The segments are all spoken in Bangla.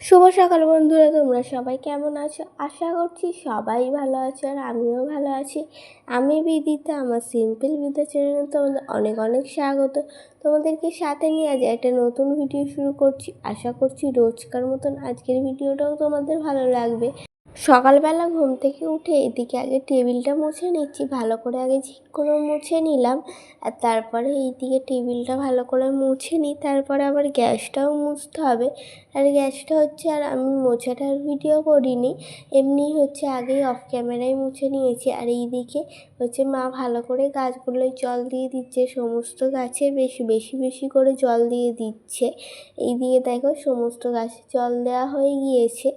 শুভ সকাল বন্ধুরা, তোমরা সবাই কেমন আছো? আশা করছি সবাই ভালো আছো আর আমিও ভালো আছি। আমি বিদিতা, আমার সিম্পল বিদ্যা চ্যানেলে তোমাদের অনেক অনেক স্বাগত। তোমাদেরকে সাথে নিয়ে আজ একটা নতুন ভিডিও শুরু করছি। আশা করছি রোজকার মতন আজকের ভিডিওটাও তোমাদের ভালো লাগবে। সকালবেলা ঘুম থেকে উঠে এদিকে আগে টেবিলটা মুছে নিচ্ছি, ভালো করে আগে ঝিক করে মুছে নিলাম। আর তারপরে এইদিকে টেবিলটা ভালো করে মুছে নিই, তারপরে আবার গ্যাসটাও মুছতে হবে। আর গ্যাসটা হচ্ছে, আর আমি মোছাটার ভিডিও করিনি, এমনি হচ্ছে আগেই অফ ক্যামেরায় মুছে নিয়েছি। আর এইদিকে হচ্ছে মা ভালো করে গাছগুলোয় জল দিয়ে দিচ্ছে, সমস্ত গাছে বেশি বেশি বেশি করে জল দিয়ে দিচ্ছে। এই এইদিকে দেখো সমস্ত গাছে জল দেওয়া হয়ে গিয়েছে।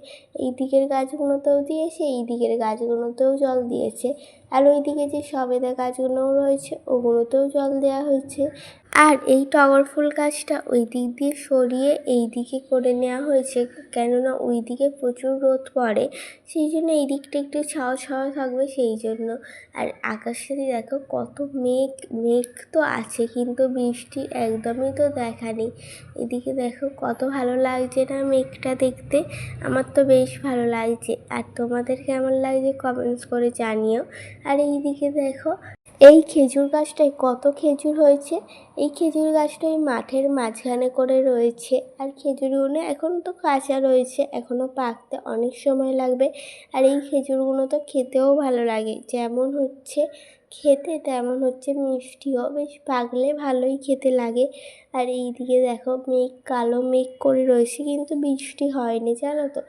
এই দিকের গাছগুলোতেও দিয়েছে, এই দিকের গাছগুলোতেও জল দিয়েছে। আর ওই দিকে যে সবেদা গাছগুলোও রয়েছে, ওগুলোতেও জল দেওয়া হয়েছে। আর এই টগর ফুল গাছটা ওই দিক দিয়ে সরিয়ে এই দিকে করে নেওয়া হয়েছে, কেননা ওই দিকে প্রচুর রোদ পড়ে, সেই জন্য এই দিকটা একটু ছাওয়া ছাওয়া থাকবে সেই জন্য। আর আকাশে দেখো কত মেঘ মেঘ তো আছে কিন্তু বৃষ্টি একদমই তো দেখা নেই। এদিকে দেখো কত ভালো লাগছে না মেঘটা দেখতে, আমার তো বেশ ভালো লাগছে। আর তোমাদের কেমন লাগছে কমেন্টস করে জানিও। আর এইদিকে দেখো এই খেজুর গাছটায় কত খেজুর হয়েছে? এই খেজুর গাছটা এই মাঠের মাঝখানে করে রয়েছে। আর খেজুরগুলো এখন তো কাঁচা রয়েছে এখনও পাকতে অনেক সময় লাগবে। আর এই খেজুরগুলো তো খেতেও ভালো লাগে। যেমন হচ্ছে, খেতে তেমন হচ্ছে মিষ্টিও। বেশ পাকলে ভালোই খেতে লাগে। আর এইদিকে দেখো মেঘ, কালো মেঘ করে রয়েছে, কিন্তু বৃষ্টি হয়নি, জানো তো।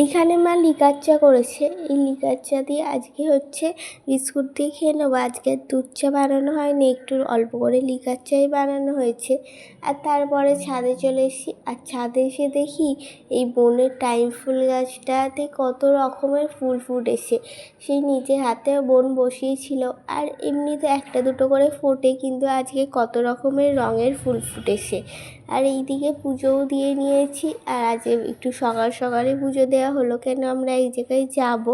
এইখানে মা লিকার চা করেছে। এই লিকার চা দিয়ে আজকে হচ্ছে বিস্কুট দিয়ে খেয়ে নেব। আজকে দুধ চা বানানো হয়নি, একটু অল্প করে লিকার চাই বানানো হয়েছে। আর তারপরে ছাদে চলে এসেছি। আর ছাদে এসে দেখি এই বনের টাইম ফুল গাছটাতে কত রকমের ফুল ফুটেছে। সেই নিজে হাতে বোন বসিয়েছিল। আর এমনিতে একটা দুটো করে ফোটে, কিন্তু আজকে কত রকমের রঙের ফুল ফুটেছে। আর এইদিকে পুজোও দিয়ে নিয়েছি। আর আজ একটু সকাল সকালে পুজো দেওয়া হলো। কেন আমরা এই জায়গায় যাব?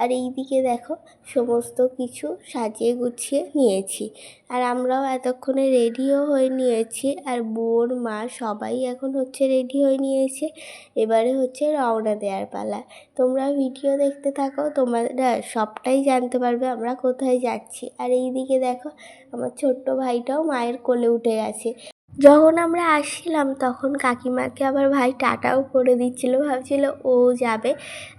আর এইদিকে দেখো, সমস্ত কিছু সাজিয়ে গুছিয়ে নিয়েছি। আর আমরাও এতক্ষণে রেডিও হয়ে নিয়েছি। আর বোন, মা সবাই এখন হচ্ছে রেডি হয়ে নিয়েছে। এবারে হচ্ছে রওনা দেওয়ার পালা। তোমরা ভিডিও দেখতে থাকো, তোমরা সবটাই জানতে পারবে আমরা কোথায় যাচ্ছি। আর এইদিকে দেখো, আমার ছোট্ট ভাইটাও মায়ের কোলে উঠে গেছে। যখন আমরা আসছিলাম, তখন কাকিমাকে আবার ভাই টাটাও করে দিচ্ছিল, ভাবছিল ও যাবে।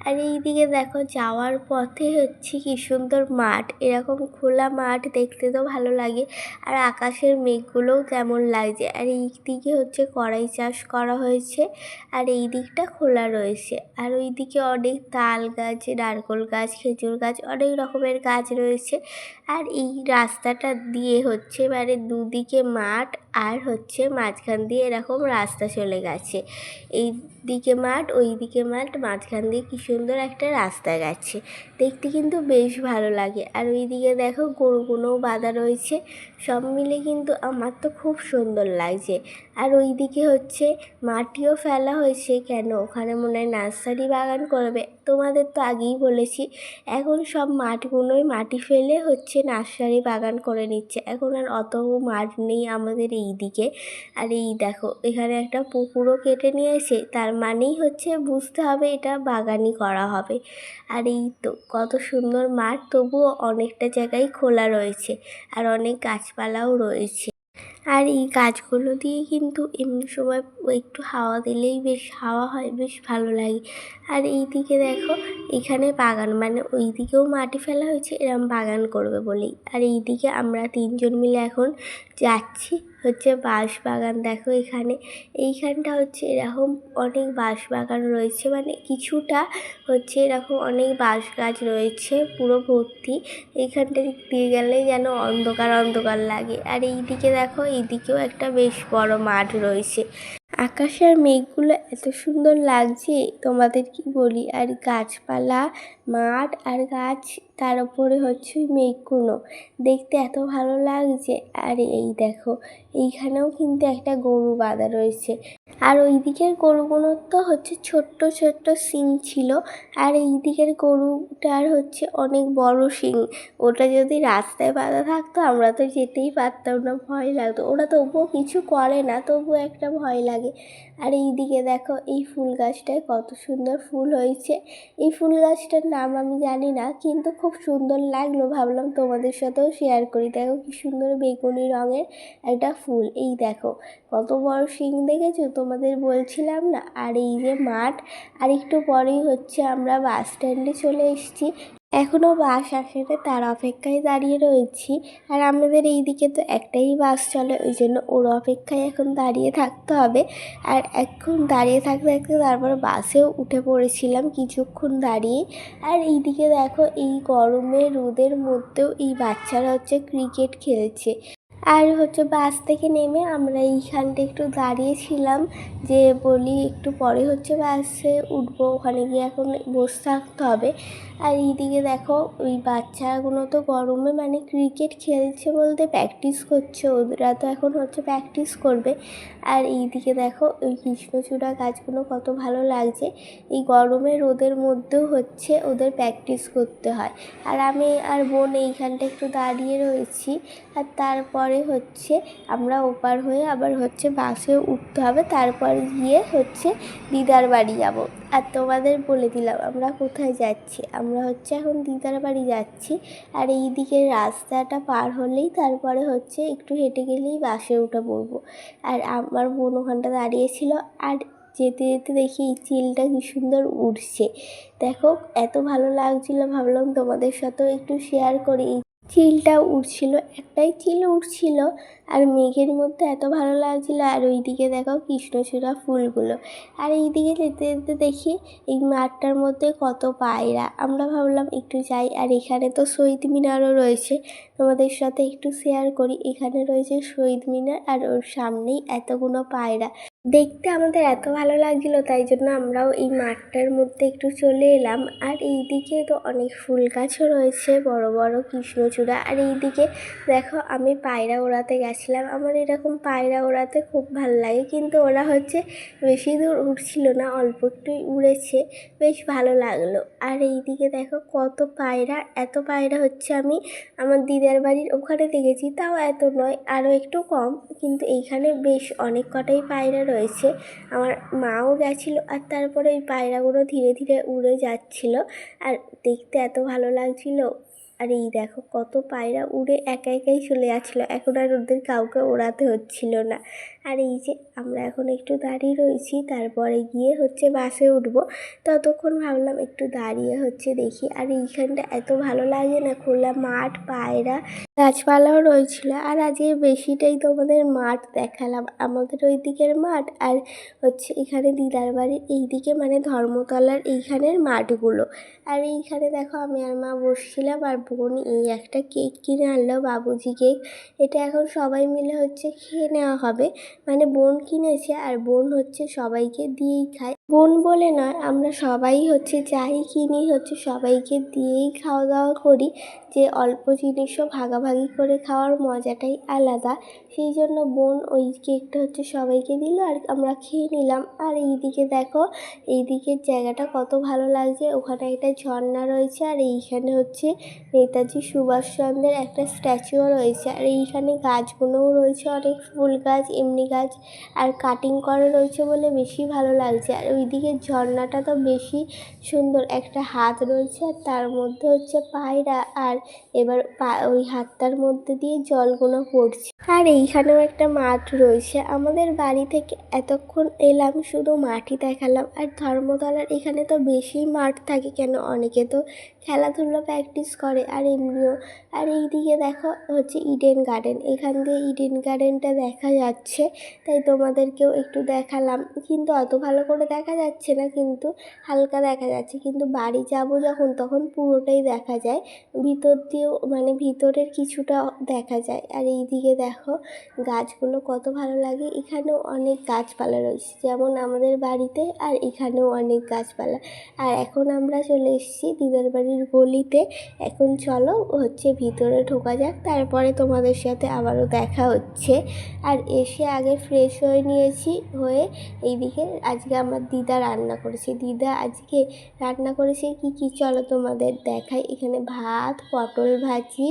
আর এইদিকে দেখো, যাওয়ার পথে হচ্ছে কি সুন্দর মাঠ, এরকম খোলা মাঠ দেখতে তো ভালো লাগে। আর আকাশের মেঘগুলোও তেমন লাগছে। আর এই দিকে হচ্ছে কড়াই চাষ করা হয়েছে, আর এই দিকটা খোলা রয়েছে। আর ওই দিকে অনেক তাল গাছ, নারকোল গাছ, খেজুর গাছ, অনেক রকমের গাছ রয়েছে। আর এই রাস্তাটা দিয়ে হচ্ছে মানে দুদিকে মাঠ আর হচ্ছে মাঝখান দিয়ে এরকম রাস্তা চলে গেছে। এই দিকে মাঠ, ওই দিকে মাঠ, মাঝখান দিয়ে কী সুন্দর একটা রাস্তা গেছে। দেখতে কিন্তু বেশ ভালো লাগে। আর ওই দিকে দেখো গরুগুলোও বাঁধা রয়েছে। সব মিলে কিন্তু আমার তো খুব সুন্দর লাগছে। আর ওই দিকে হচ্ছে মাটিও ফেলা হয়েছে কেন? ওখানে মনে হয় নার্সারি বাগান করবে। তোমাদের তো আগেই বলেছি, এখন সব মাঠগুলোই মাটি ফেলে হচ্ছে নার্সারি বাগান করে নিচ্ছে। এখন আর অত মাঠ নেই আমাদের এই দিকে আর এই দেখো, এখানে একটা পুকুরও কেটে নিয়েছে। তার মানেই হচ্ছে বুঝতে হবে এটা বাগানই করা হবে। আর এই তো কত সুন্দর মাঠ, তবুও অনেকটা জায়গায় খোলা রয়েছে আর অনেক গাছপালাও রয়েছে। আর এই গাছগুলো দিয়ে কিন্তু এমনি সময় একটু হাওয়া দিলেই বেশ, হাওয়া হয়, বেশ ভালো লাগে। আর এই দিকে দেখো, এখানে বাগান মানে ওই দিকেও মাটি ফেলা হয়েছে, এরম বাগান করবে বলেই। আর এই দিকে আমরা তিনজন মিলে এখন যাচ্ছি। হচ্ছে বাঁশ বাগান দেখো এখানে, এইখানটা হচ্ছে এরকম অনেক বাঁশ বাগান রয়েছে। মানে কিছুটা হচ্ছে এরকম অনেক বাঁশ গাছ রয়েছে, পুরো ভর্তি। এইখানটা দিয়ে গেলে যেন অন্ধকার অন্ধকার লাগে। আর এইদিকে দেখো, এইদিকেও একটা বেশ বড় মাঠ রয়েছে। আকাশের মেঘগুলো এত সুন্দর লাগছে, তোমাদের কি বলি? আর গাছপালা, মাঠ আর গাছ, তার উপরে হচ্ছে মেঘগুলো। দেখতে এত ভালো লাগছে। আর এই দেখো, এইখানেও কিন্তু একটা গরু বাঁধা রয়েছে। আর ওই দিকের গরুগুলোর তো হচ্ছে ছোট্ট ছোট্ট শিং ছিল। আর এই দিকের গরুটার হচ্ছে অনেক বড় শিং। ওটা যদি রাস্তায় বাঁধা থাকতো, আমরা তো যেতেই পারতাম না, ভয় লাগতো। ওরা তবুও কিছু করে না, তবুও একটা ভয় লাগে। আর এইদিকে দেখো, এই ফুল গাছটায় কত সুন্দর ফুল হয়েছে। এই ফুল গাছটার নাম আমি জানি না, কিন্তু খুব সুন্দর লাগল। ভাবলাম তোমাদের সাথেও শেয়ার করি। দেখো কি সুন্দর বেগুনি রঙের একটা ফুল। এই দেখো, কত বড় শিং দেখেছ? তোমাদের বলছিলাম না? আর এই যে মাঠ, আর একটু পরেই হচ্ছে আমরা বাস স্ট্যান্ডে চলে এসেছি। এখনও বাস আসেনি তার অপেক্ষায় দাঁড়িয়ে রয়েছি। আর আমাদের এই দিকে তো একটাই বাস চলে, ওই জন্য ওর অপেক্ষায় এখন দাঁড়িয়ে থাকতে হবে। আর এখন দাঁড়িয়ে থাকতে থাকতে তারপর বাসেও উঠে পড়েছিলাম কিছুক্ষণ দাঁড়িয়ে। আর এইদিকে দেখো, এই গরমে রোদের মধ্যেও এই বাচ্চারা হচ্ছে ক্রিকেট খেলছে। আর হচ্ছে বাস থেকে নেমে আমরা এইখানটা একটু দাঁড়িয়েছিলাম যে বলি একটু পরে হচ্ছে বাসে উঠবো, ওখানে গিয়ে এখন বসে থাকতে হবে। আর এইদিকে দেখো, ওই বাচ্চাগুলো তো গরমে মানে ক্রিকেট খেলছে বলতে প্র্যাকটিস করছে ওরা তো এখন হচ্ছে প্র্যাকটিস করবে। আর এইদিকে দেখো, ওই কৃষ্ণচূড়া গাছগুলো কত ভালো লাগছে। এই গরমে রোদের মধ্যেও হচ্ছে ওদের প্র্যাকটিস করতে হয়। আর আমি আর বোন এইখানটা একটু দাঁড়িয়ে রয়েছি, আর তারপরে হচ্ছে আমরা ওপার হয়ে আবার হচ্ছে বাসে উঠতে হবে, তারপর গিয়ে হচ্ছে দিদার বাড়ি যাব। আর তোমাদের বলে দিলাম, আমরা কোথায় যাচ্ছি? আমরা হচ্ছে এখন দিদার বাড়ি যাচ্ছি। আর এই দিকের রাস্তাটা পার হলেই তারপরে হচ্ছে একটু হেঁটে গেলেই বাসে উঠে পড়ব। আর আমার বোন ওখানটা দাঁড়িয়েছিল আর যেতে যেতে দেখি এই চিলটা কি সুন্দর উড়ছে। দেখো, এত ভালো লাগছিল, ভাবলাম তোমাদের সাথেও একটু শেয়ার করি। এই চিলটা উড়ছিল, একটাই চিল উড়ছিল আর মেঘের মধ্যে এত ভালো লাগছিল। আর ওইদিকে দেখো কৃষ্ণচূড়া ফুলগুলো। আর এইদিকে যেতে যেতে দেখি এই মাঠটার মধ্যে কত পায়রা। আমরা ভাবলাম একটু যাই। আর এখানে তো শহীদ মিনারও রয়েছে। তোমাদের সাথে একটু শেয়ার করি। এখানে রয়েছে শহীদ মিনার আর ওর সামনেই এতগুলো পায়রা। দেখতে আমাদের এত ভালো লাগছিল তাই জন্য আমরাও এই মাঠটার মধ্যে একটু চলে এলাম। আর এইদিকে তো অনেক ফুল গাছও রয়েছে, বড় বড় কৃষ্ণচূড়া। আর এইদিকে দেখো আমি পায়রা ওড়াতে গেছিলাম। আমার এরকম পায়রা ওড়াতে খুব ভালো লাগে, কিন্তু ওরা হচ্ছে বেশি দূর উঠছিল না, অল্প একটুই উড়েছে, বেশ ভালো লাগল। আর এইদিকে দেখো কত পায়রা, এত পায়রা হচ্ছে আমি আমার দিদার বাড়ির ওখানে দেখেছি, তাও এত নয়, আরও একটু কম, কিন্তু এইখানে বেশ অনেক কটাই পায়রা রয়েছে। আমার মাও গেছিল আর তারপরে ওই পায়রাগুলো ধীরে ধীরে উড়ে যাচ্ছিল। আর দেখতে এত ভালো লাগছিল। আর এই দেখো কত পায়রা উড়ে একা একাই চলে যাচ্ছিল। এখন আর ওদের কাউকে ওড়াতে হচ্ছিল না। আর এই যে আমরা এখন একটু দাঁড়িয়ে রয়েছি, তারপরে গিয়ে হচ্ছে বাসে উঠবো। ততক্ষণ ভাবলাম একটু দাঁড়িয়ে হচ্ছে দেখি। আর এইখানটা এত ভালো লাগে না, খোলা মাঠ, পায়রা, গাছপালাও রয়েছিল। আর আজকে বেশিটাই তোমাদের মাঠ দেখালাম। আমাদের ওই দিকের মাঠ আর হচ্ছে এখানে দিদার বাড়ির এইদিকে মানে ধর্মতলার এইখানের মাঠগুলো। আর এইখানে দেখো আমি আর মা বসছিলাম আর বোন এই একটা কেক কিনে আনলো, বাবুজি কেক। এটা এখন সবাই মিলে হচ্ছে খেয়ে নেওয়া হবে। মানে বোন কিনেছে আর বোন হচ্ছে সবাইকে দিয়েই খায়। বোন বলে নয়, আমরা সবাই হচ্ছে যাই কিনি, হচ্ছে সবাইকে দিয়েই খাওয়া দাওয়া করি। যে অল্প জিনিসও ভাগাভাগি করে খাওয়ার মজাটাই আলাদা। সেই জন্য বোন ওই কেকটা হচ্ছে সবাইকে দিল আর আমরা খেয়ে নিলাম। আর এইদিকে দেখো এই দিকের জায়গাটা কত ভালো লাগছে। ওখানে একটা ঝর্ণা রয়েছে আর এইখানে হচ্ছে নেতাজি সুভাষচন্দ্রের একটা স্ট্যাচুও রয়েছে। আর এইখানে গাছগুলোও রয়েছে, অনেক ফুল গাছ, এমনি গাছ আর কাটিং করা রয়েছে বলে বেশি ভালো লাগছে। আর ওইদিকে ঝর্ণাটা তো বেশি সুন্দর। একটা হাত রয়েছে আর তার মধ্যে হচ্ছে পায়রা আর এবার পা ওই হাতটার মধ্যে দিয়ে জলগুলো পড়ছে আর এইখানেও একটা মাঠ রয়েছে। আমাদের বাড়ি থেকে এতক্ষণ এলাম শুধু মাঠই দেখালাম। আর ধর্মতলার এখানে তো বেশি মাঠ থাকে কেন? অনেকে তো খেলাধুলো প্র্যাকটিস করে আর এমনিও। আর এইদিকে দেখো হচ্ছে ইডেন গার্ডেন এখান দিয়ে ইডেন গার্ডেনটা দেখা যাচ্ছে, তাই তোমাদেরকেও একটু দেখালাম। কিন্তু অত ভালো করে দেখা যাচ্ছে না, কিন্তু হালকা দেখা যাচ্ছে। কিন্তু বাড়ি যাব যখন, তখন পুরোটাই দেখা যায়। ভিতর দিয়েও মানে ভিতরের কিছুটা দেখা যায়। আর এইদিকে দেখো গাছগুলো কত ভালো লাগে। এখানেও অনেক গাছপালা রয়েছে, যেমন আমাদের বাড়িতে, আর এখানেও অনেক গাছপালা। আর এখন আমরা চলে এসেছি দিদার বাড়ির গলিতে। এখন চলো, হচ্ছে ভিতরে ঢোকা যাক, তারপরে তোমাদের সাথে আবারও দেখা হচ্ছে। আর এসে আগে ফ্রেশ হয়ে নিয়েছি, হয়ে এইদিকে আজকে আমার দিদা রান্না করেছে। দিদা আজকে রান্না করেছে কি কি, চলো তোমাদের দেখাই। এখানে ভাত, পটল ভাজি,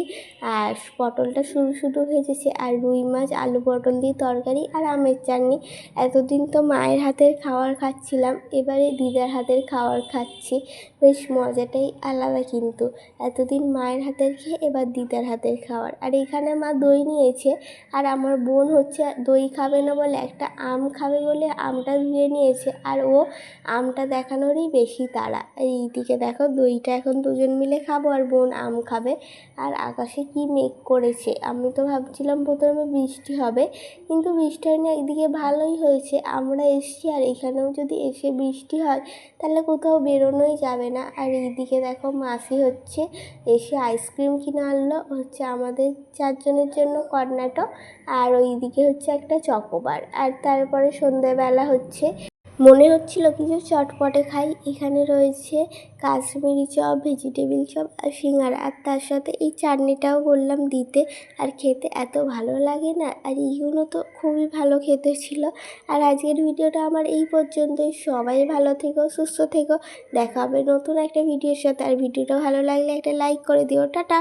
আর পটলটা শুধু শুধু ভেজেছে, আর রুই মাছ, আলু পটল দিয়ে তরকারি আর আমের চাটনি। এতদিন তো মায়ের হাতের খাবার খাচ্ছিলাম, এবারে দিদার হাতের খাবার খাচ্ছি। বেশ মজাটাই আলাদা কিন্তু। এতদিন মায়ের হাতের খেয়ে, এবার দিদার হাতের খাওয়ার। আর এখানে মা দই নিয়েছে, আর আমার বোন হচ্ছে দই খাবে না বলে একটা আম খাবে বলে আমটা ধুয়ে নিয়েছে, আর ও আমটা দেখানোরই বেশি তাড়া। আর এইদিকে দেখো, দইটা এখন দুজন মিলে খাব, আর বোন আম খাবে। আর আকাশে কি মেঘ করেছে, আমি তো ভাবছিলাম প্রথমে বৃষ্টি হবে, কিন্তু বৃষ্টি হয়নি, একদিকে ভালোই হয়েছে। আমরা এসছি, আর এখানেও যদি এসে বৃষ্টি হয়, তাহলে কোথাও বেরোনোই যাবে না। আর এইদিকে দেখো মাসি হচ্ছে এসে আইসক্রিম কিনে আনলো, হচ্ছে আমাদের চারজনের জন্য কর্নাটক। আর ওইদিকে হচ্ছে একটা চকোবার। আর তারপরে সন্ধেবেলা হচ্ছে মনে হচ্ছিল কিছু চটপটে খাই। এখানে রয়েছে কাশ্মীরি চপ, ভেজিটেবিল চপ আর সিঙ্গারা। আর তার সাথে এই চাটনিটাও বললাম দিতে। আর খেতে এত ভালো লাগে না। আর এইগুলো তো খুবই ভালো খেতে ছিল। আর আজকের ভিডিওটা আমার এই পর্যন্তই। সবাই ভালো থেকো, সুস্থ থেকো। দেখা হবে নতুন একটা ভিডিওর সাথে। আর ভিডিওটা ভালো লাগলে একটা লাইক করে দিও। টাটা!